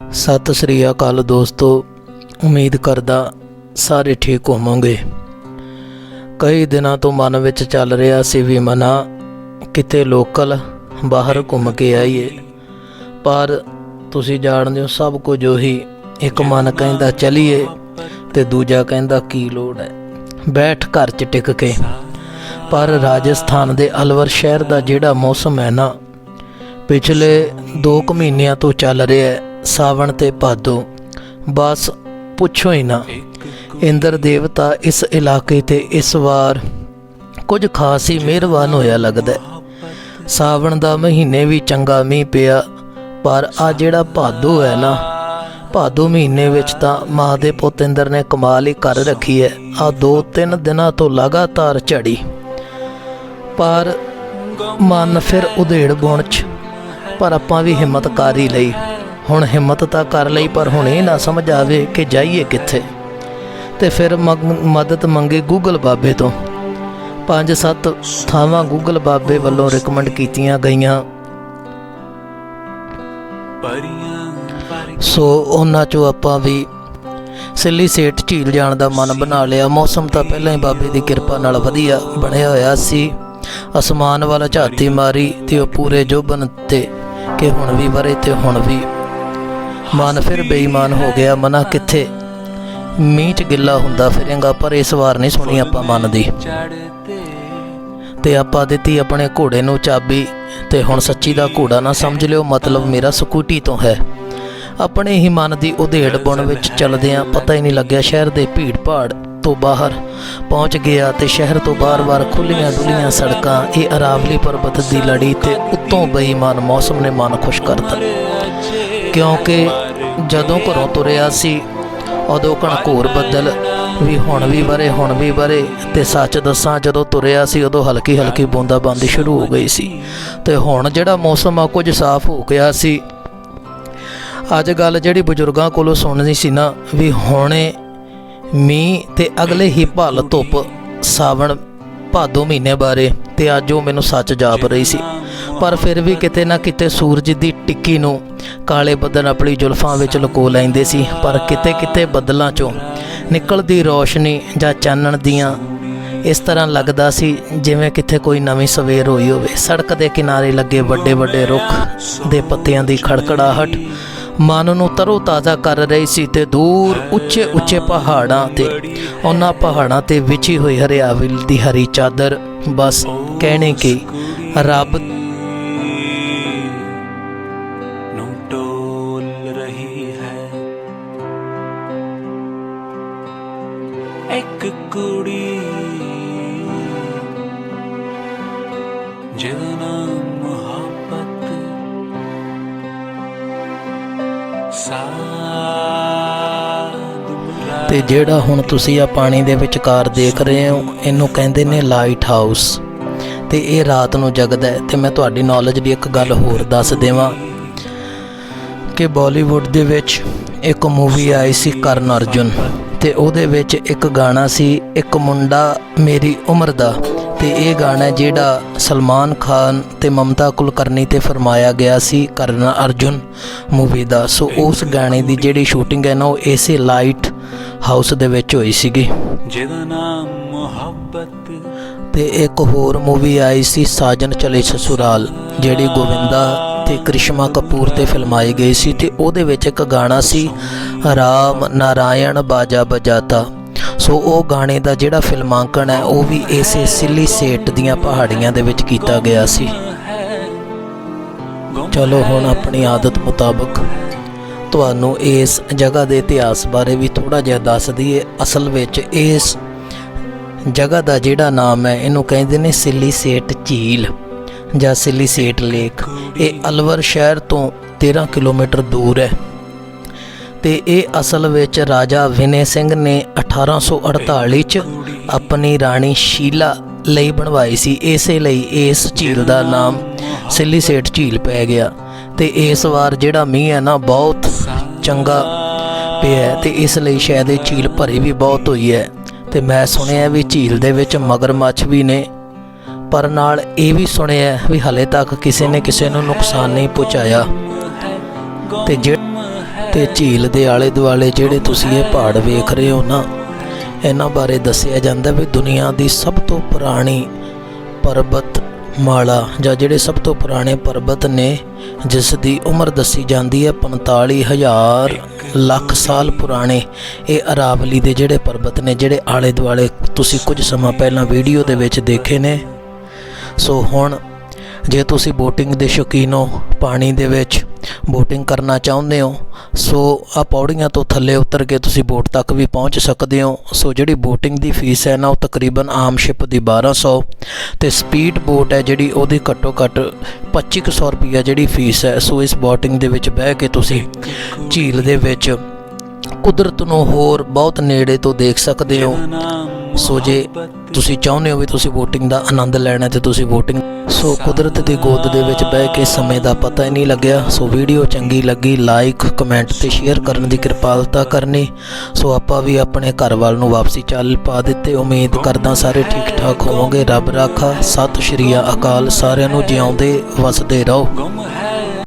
ਸਤਿ ਸ੍ਰੀ ਅਕਾਲ ਦੋਸਤੋ, ਉਮੀਦ ਕਰਦਾ ਸਾਰੇ ਠੀਕ ਹੋਵੋਗੇ। ਕਈ ਦਿਨਾਂ ਤੋਂ ਮਨ ਵਿੱਚ ਚੱਲ ਰਿਹਾ ਸੀ ਵੀ ਮਨਾ, ਕਿਤੇ ਲੋਕਲ ਬਾਹਰ ਘੁੰਮ ਕੇ ਆਈਏ। ਪਰ ਤੁਸੀਂ ਜਾਣਦੇ ਹੋ, ਸਭ ਕੁਝ ਉਹੀ, ਇੱਕ ਮਨ ਕਹਿੰਦਾ ਚਲੀਏ ਤੇ ਦੂਜਾ ਕਹਿੰਦਾ ਕੀ ਲੋੜ ਹੈ। ਬੈਠ ਘਰ 'ਚ ਟਿਕ ਕੇ। ਪਰ ਰਾਜਸਥਾਨ ਦੇ ਅਲਵਰ ਸ਼ਹਿਰ ਦਾ ਜਿਹੜਾ ਮੌਸਮ ਹੈ ਨਾ, ਪਿਛਲੇ 2 ਕੁ ਮਹੀਨਿਆਂ ਤੋਂ ਚੱਲ ਰਿਹਾ ਹੈ। ਸਾਵਣ ਤੇ ਭਾਦੋ, ਬਸ ਪੁੱਛੋ ਹੀ ਨਾ। ਇੰਦਰ ਦੇਵਤਾ ਇਸ ਇਲਾਕੇ ਤੇ ਇਸ ਵਾਰ ਕੁਝ ਖਾਸ ਹੀ ਮਿਹਰਬਾਨ ਹੋਇਆ ਲੱਗਦਾ ਸਾਵਣ ਦਾ ਮਹੀਨੇ ਵੀ ਚੰਗਾ ਮੀਂਹ ਪਿਆ, ਪਰ ਆ ਜਿਹੜਾ ਭਾਦੋ ਹੈ ਨਾ, ਭਾਦੋ ਮਹੀਨੇ ਵਿੱਚ ਤਾਂ ਮਾਂ ਦੇ ਪੁੱਤ ਇੰਦਰ ਨੇ ਕਮਾਲ ਹੀ ਕਰ ਰੱਖੀ ਹੈ। ਆ ਦੋ ਤਿੰਨ ਦਿਨਾਂ ਤੋਂ ਲਗਾਤਾਰ ਝੜੀ। ਪਰ ਮਨ ਫਿਰ ਉਧੇੜ ਬੁਣ ਚ, ਪਰ ਆਪਾਂ ਵੀ ਹਿੰਮਤ ਕਰ ਹੀ ਲਈ। ਹੁਣ ਹਿੰਮਤ ਤਾਂ ਕਰ ਲਈ, ਪਰ ਹੁਣ ਇਹ ਨਾ ਸਮਝ ਆਵੇ ਕਿ ਜਾਈਏ ਕਿੱਥੇ। ਤੇ ਫਿਰ ਮੰਗ- ਮਦਦ ਮੰਗੇ ਗੂਗਲ ਬਾਬੇ ਤੋਂ। ਪੰਜ ਸੱਤ ਥਾਵਾਂ ਗੂਗਲ ਬਾਬੇ ਵੱਲੋਂ ਰეკਮੈਂਡ ਕੀਤੀਆਂ ਗਈਆਂ। ਸੋ ਉਹਨਾਂ ਚੋਂ ਆਪਾਂ ਵੀ ਸਿੱਲੀ ਸੇਠ ਝੀਲ ਜਾਣ ਦਾ ਮਨ ਬਣਾ ਲਿਆ। ਮੌਸਮ ਤਾਂ ਪਹਿਲਾਂ ਹੀ ਬਾਬੇ ਦੀ ਕਿਰਪਾ ਨਾਲ ਵਧੀਆ ਬਣਿਆ ਹੋਇਆ ਸੀ। ਅਸਮਾਨ ਵਾਲਾ ਝਾਤੀ ਮਾਰੀ ਤੇ ਉਹ ਪੂਰੇ ਜੋਬਨ ਤੇ ਕਿ ਹੁਣ ਵੀ ਵਰੇ ਤੇ ਹੁਣ ਵੀ ਮਨ ਫਿਰ ਬੇਈਮਾਨ ਹੋ ਗਿਆ, ਮਨਾ ਕਿੱਥੇ? ਮੀਂਹ ਚ ਗਿੱਲਾ ਹੁੰਦਾ ਫਿਰੇਗਾ, ਪਰ ਇਸ ਵਾਰ ਨਹੀਂ ਸੁਣੀ ਆਪਾਂ ਮਨ ਦੀ। ਤੇ ਆਪਾਂ ਦਿੱਤੀ ਆਪਣੇ ਘੋੜੇ ਨੂੰ ਚਾਬੀ, ਤੇ ਹੁਣ ਸੱਚੀ ਦਾ ਘੋੜਾ ਨਾ ਸਮਝ ਲਿਓ, ਮਤਲਬ ਮੇਰਾ ਸਕੂਟੀ ਤੋਂ ਹੈ। ਆਪਣੇ ਹੀ ਮਨ ਦੀ ਉਧੇੜ ਬੁਣ ਵਿੱਚ ਚੱਲਦਿਆਂ ਪਤਾ ਹੀ ਨਹੀਂ ਲੱਗਿਆ ਸ਼ਹਿਰ ਦੇ ਭੀੜ ਭਾੜ ਤੋਂ ਬਾਹਰ ਪਹੁੰਚ ਗਿਆ ਤੇ ਸ਼ਹਿਰ ਤੋਂ ਬਾਰ-ਬਾਰ ਖੁੱਲੀਆਂ ਡੁੱਲੀਆਂ ਸੜਕਾਂ, ਇਹ ਅਰਾਵਲੀ ਪਰਬਤ ਦੀ ਲੜੀ ਤੇ ਉੱਤੋਂ ਬੇਈਮਾਨ ਮੌਸਮ ਨੇ ਮਨ ਖੁਸ਼ ਕਰਤਾ। ਕਿਉਂਕਿ ਜਦੋਂ ਘਰੋਂ ਤੁਰਿਆ ਸੀ, ਉਦੋਂ ਘਣਘੋਰ ਬੱਦਲ ਵੀ ਹੁਣ ਵੀ ਵਰੇ ਹੁਣ ਵੀ ਵਰੇ ਤੇ ਸੱਚ ਦੱਸਾਂ, ਜਦੋਂ ਤੁਰਿਆ ਸੀ, ਉਦੋਂ ਹਲਕੀ ਹਲਕੀ ਬੂੰਦਾ ਬਾਂਦੀ ਸ਼ੁਰੂ ਹੋ ਗਈ ਸੀ। ਤੇ ਹੁਣ ਜਿਹੜਾ ਮੌਸਮ ਆ, ਕੁਝ ਸਾਫ਼ ਹੋ ਗਿਆ ਸੀ। ਅੱਜ ਗੱਲ ਜਿਹੜੀ ਬਜ਼ੁਰਗਾਂ ਕੋਲੋਂ ਸੁਣਨੀ ਸੀ ਨਾ, ਵੀ ਹੁਣੇ ਮੀਂਹ ਤੇ ਅਗਲੇ ਹੀ ਭਲ ਧੁੱਪ ਸਾਵਣ ਭਾਦੋ ਮਹੀਨੇ ਬਾਰੇ, ਤੇ ਅੱਜ ਉਹ ਮੈਨੂੰ ਸੱਚ ਜਾਪ ਰਹੀ ਸੀ। ਪਰ ਫਿਰ ਵੀ ਕਿਤੇ ਨਾ ਕਿਤੇ ਸੂਰਜ ਦੀ ਟਿੱਕੀ ਨੂੰ ਕਾਲੇ ਬੱਦਲ ਆਪਣੀ ਜ਼ੁਲਫਾਂ ਵਿੱਚ ਲੁਕੋ ਲੈਂਦੇ ਸੀ, ਪਰ ਕਿਤੇ ਕਿਤੇ ਬੱਦਲਾਂ ਚੋਂ ਨਿਕਲਦੀ ਰੋਸ਼ਨੀ ਜਾਂ ਚਾਨਣ ਦੀਆਂ ਇਸ ਤਰ੍ਹਾਂ ਲੱਗਦਾ ਸੀ ਜਿਵੇਂ ਕਿਤੇ ਕੋਈ ਨਵੀਂ ਸਵੇਰ ਹੋਈ ਹੋਵੇ। ਸੜਕ ਦੇ ਕਿਨਾਰੇ ਲੱਗੇ ਵੱਡੇ ਵੱਡੇ ਰੁੱਖ ਦੇ ਪੱਤਿਆਂ ਦੀ ਖੜਖੜਾਹਟ ਮਨ ਨੂੰ ਤਰੋ ਤਾਜ਼ਾ ਕਰ ਰਹੀ ਸੀ ਤੇ ਦੂਰ ਉੱਚੇ ਉੱਚੇ ਪਹਾੜਾਂ ਤੇ ਉਹਨਾਂ ਪਹਾੜਾਂ ਤੇ ਵਿਛੀ ਹੋਈ ਹਰਿਆਵਲ ਦੀ ਹਰੀ ਚਾਦਰ ਬਸ ਕਹਿਣੇ ਕਿ ਰੱਬ ਤੇ ਜਿਹੜਾ ਹੁਣ ਤੁਸੀਂ ਆ ਪਾਣੀ ਦੇ ਵਿਚਕਾਰ ਦੇਖ ਰਹੇ ਹੋ, ਇਹਨੂੰ ਕਹਿੰਦੇ ਨੇ ਲਾਈਟ ਹਾਊਸ ਤੇ ਇਹ ਰਾਤ ਨੂੰ ਜਗਦਾ ਹੈ। ਤੇ ਮੈਂ ਤੁਹਾਡੀ ਨੌਲੇਜ ਦੀ ਇੱਕ ਗੱਲ ਹੋਰ ਦੱਸ ਦੇਵਾਂ ਕਿ ਬਾਲੀਵੁੱਡ ਦੇ ਵਿੱਚ ਇੱਕ ਮੂਵੀ ਆਈ ਸੀ ਕਰਨ ਅਰਜੁਨ। ਤੇ ਉਹਦੇ ਵਿੱਚ ਇੱਕ ਗਾਣਾ ਸੀ, ਇੱਕ ਮੁੰਡਾ ਮੇਰੀ ਉਮਰ ਦਾ। ਤੇ ਇਹ ਗਾਣਾ ਜਿਹੜਾ ਸਲਮਾਨ ਖਾਨ ਤੇ ਮਮਤਾ ਕੁਲਕਰਨੀ ਤੇ ਫਰਮਾਇਆ ਗਿਆ ਸੀ ਕਰਨ ਅਰਜੁਨ ਮੂਵੀ ਦਾ। ਸੋ ਉਸ ਗਾਣੇ ਦੀ ਜਿਹੜੀ ਸ਼ੂਟਿੰਗ ਹੈ ਨਾ, ਉਹ ਇਸੇ ਲਾਈਟ ਹਾਊਸ ਦੇ ਵਿੱਚ ਹੋਈ ਸੀਗੀ। ਜਿਹਦਾ ਨਾਮ ਮੁਹੱਬਤ। ਤੇ ਇੱਕ ਹੋਰ ਮੂਵੀ ਆਈ ਸੀ ਸਾਜਨ ਚਲੇ ਸਸੁਰਾਲ ਜਿਹੜੀ ਗੋਵਿੰਦਾ ਤੇ ਕ੍ਰਿਸ਼ਮਾ ਕਪੂਰ ਤੇ ਫਿਲਮਾਈ ਗਈ ਸੀ ਤੇ ਉਹਦੇ ਵਿੱਚ ਇੱਕ ਗਾਣਾ ਸੀ ਰਾਮ ਨਾਰਾਇਣ ਬਾਜਾ ਬਜਾਤਾ। ਸੋ ਉਹ ਗਾਣੇ ਦਾ ਜਿਹੜਾ ਫਿਲਮਾਂਕਣ ਹੈ ਉਹ ਵੀ ਇਸੇ ਸਿੱਲੀ ਸੇਟ ਦੀਆਂ ਪਹਾੜੀਆਂ ਦੇ ਵਿੱਚ ਕੀਤਾ ਗਿਆ ਸੀ। ਚਲੋ ਹੁਣ ਆਪਣੀ ਆਦਤ ਮੁਤਾਬਕ ਤੁਹਾਨੂੰ ਇਸ ਜਗ੍ਹਾ ਦੇ ਇਤਿਹਾਸ ਬਾਰੇ ਵੀ ਥੋੜਾ ਜਿਹਾ ਦੱਸ ਦਈਏ। ਅਸਲ ਵਿੱਚ ਇਸ ਜਗ੍ਹਾ ਦਾ ਜਿਹੜਾ ਨਾਮ ਹੈ, ਇਹਨੂੰ ਕਹਿੰਦੇ ਨੇ ਸਿੱਲੀ ਸੇਟ ਝੀਲ ਜਾਂ ਸਿੱਲੀ ਸੇਟ ਲੇਕ। ਇਹ ਅਲਵਰ ਸ਼ਹਿਰ ਤੋਂ 13 ਕਿਲੋਮੀਟਰ ਦੂਰ ਹੈ। ਤੇ ਇਹ ਅਸਲ ਵਿੱਚ ਰਾਜਾ ਵਿਨੇ ਸਿੰਘ ਨੇ 1848 ਚ ਆਪਣੀ ਰਾਣੀ ਸ਼ੀਲਾ ਲਈ ਬਣਵਾਈ ਸੀ। ਇਸੇ ਲਈ ਇਸ ਝੀਲ ਦਾ ਨਾਮ ਸਿੱਲੀ ਸੇਟ ਝੀਲ ਪੈ ਗਿਆ। ਤੇ ਇਸ ਵਾਰ ਜਿਹੜਾ ਮੀਂਹ ਹੈ ਨਾ, ਬਹੁਤ ਚੰਗਾ ਪਿਆ ਹੈ ਤੇ ਇਸ ਲਈ ਸ਼ਾਇਦ ਇਹ ਝੀਲ ਭਰੀ ਵੀ ਬਹੁਤ ਹੋਈ ਹੈ। ਤੇ ਮੈਂ ਸੁਣਿਆ ਵੀ ਝੀਲ ਦੇ ਵਿੱਚ ਮਗਰਮੱਛ ਵੀ ਨੇ, ਪਰ ਨਾਲ ਇਹ ਵੀ ਸੁਣਿਆ ਵੀ ਹਲੇ ਤੱਕ ਕਿਸੇ ਨੇ ਕਿਸੇ ਨੂੰ ਨੁਕਸਾਨ ਨਹੀਂ ਪਹੁੰਚਾਇਆ। ਤੇ ਜੇ ਤੇ ਝੀਲ ਦੇ ਆਲੇ ਦੁਆਲੇ ਜਿਹੜੇ ਤੁਸੀਂ ਇਹ ਪਹਾੜ ਵੇਖ ਰਹੇ ਹੋ ਨਾ, ਇਹਨਾਂ ਬਾਰੇ ਦੱਸਿਆ ਜਾਂਦਾ ਵੀ ਦੁਨੀਆ ਦੀ ਸਭ ਤੋਂ ਪੁਰਾਣੀ ਪਰਬਤ ਮਾਲਾ ਜਾਂ ਜਿਹੜੇ ਸਭ ਤੋਂ ਪੁਰਾਣੇ ਪਰਬਤ ਨੇ, ਜਿਸ ਦੀ ਉਮਰ ਦੱਸੀ ਜਾਂਦੀ ਹੈ 45000 ਲੱਖ ਸਾਲ ਪੁਰਾਣੇ, ਇਹ ਅਰਾਵਲੀ ਦੇ ਜਿਹੜੇ ਪਰਬਤ ਨੇ, ਜਿਹੜੇ ਆਲੇ ਦੁਆਲੇ ਤੁਸੀਂ ਕੁਝ ਸਮਾਂ ਪਹਿਲਾਂ ਵੀਡੀਓ ਦੇ ਵਿੱਚ ਦੇਖੇ ਨੇ। ਸੋ ਹੁਣ, ਜੇ ਤੁਸੀਂ ਬੋਟਿੰਗ ਦੇ ਸ਼ੌਕੀਨ ਹੋ, ਪਾਣੀ ਦੇ ਵਿੱਚ ਬੋਟਿੰਗ ਕਰਨਾ ਚਾਹੁੰਦੇ ਹੋ ਸੋ ਆ ਪੌੜੀਆਂ ਤੋਂ ਥੱਲੇ ਉਤਰ ਕੇ ਤੁਸੀਂ ਬੋਟ ਤੱਕ ਵੀ ਪਹੁੰਚ ਸਕਦੇ ਹੋ। ਸੋ ਜਿਹੜੀ ਬੋਟਿੰਗ ਦੀ ਫੀਸ ਹੈ ਨਾ, ਉਹ ਤਕਰੀਬਨ ਆਮ ਸ਼ਿਪ ਦੀ 1200 ਤੇ ਸਪੀਡ ਬੋਟ ਹੈ ਜਿਹੜੀ, ਉਹਦੀ ਘੱਟੋ ਘੱਟ 2500 ਰੁਪਈਆ ਜਿਹੜੀ ਫੀਸ ਹੈ, ਸੋ ਇਸ ਬੋਟਿੰਗ ਦੇ ਵਿੱਚ ਬਹਿ ਕੇ ਤੁਸੀਂ ਝੀਲ ਦੇ ਵਿੱਚ ਕੁਦਰਤ ਨੂੰ ਹੋਰ ਬਹੁਤ ਨੇੜੇ ਤੋਂ ਦੇਖ ਸਕਦੇ ਹੋ। ਸੋ ਜੇ ਤੁਸੀਂ ਚਾਹੁੰਦੇ ਹੋ ਵੀ ਤੁਸੀਂ VOTING ਦਾ ਆਨੰਦ ਲੈਣਾ ਤੇ ਤੁਸੀਂ VOTING ਸੋ ਕੁਦਰਤ ਦੀ ਗੋਦ ਦੇ ਵਿੱਚ ਬਹਿ ਕੇ ਸਮੇਂ ਦਾ ਪਤਾ ਹੀ ਨਹੀਂ ਲੱਗਿਆ। ਸੋ ਵੀਡੀਓ ਚੰਗੀ ਲੱਗੀ ਲਾਈਕ ਕਮੈਂਟ ਤੇ ਸ਼ੇਅਰ ਕਰਨ ਦੀ ਕਿਰਪਾਲਤਾ ਕਰਨੀ। ਸੋ ਆਪਾਂ ਵੀ ਆਪਣੇ ਘਰ ਵੱਲ ਨੂੰ ਵਾਪਸੀ ਚੱਲ ਪਾ ਦਿੱਤੇ। ਉਮੀਦ ਕਰਦਾ ਸਾਰੇ ਠੀਕ ਠਾਕ ਹੋਵੋਗੇ। ਰੱਬ ਰਾਖਾ, ਸਤਿ ਸ਼੍ਰੀ ਅਕਾਲ। ਸਾਰਿਆਂ ਨੂੰ ਜਿਉਂਦੇ, ਵਸਦੇ ਰਹੋ।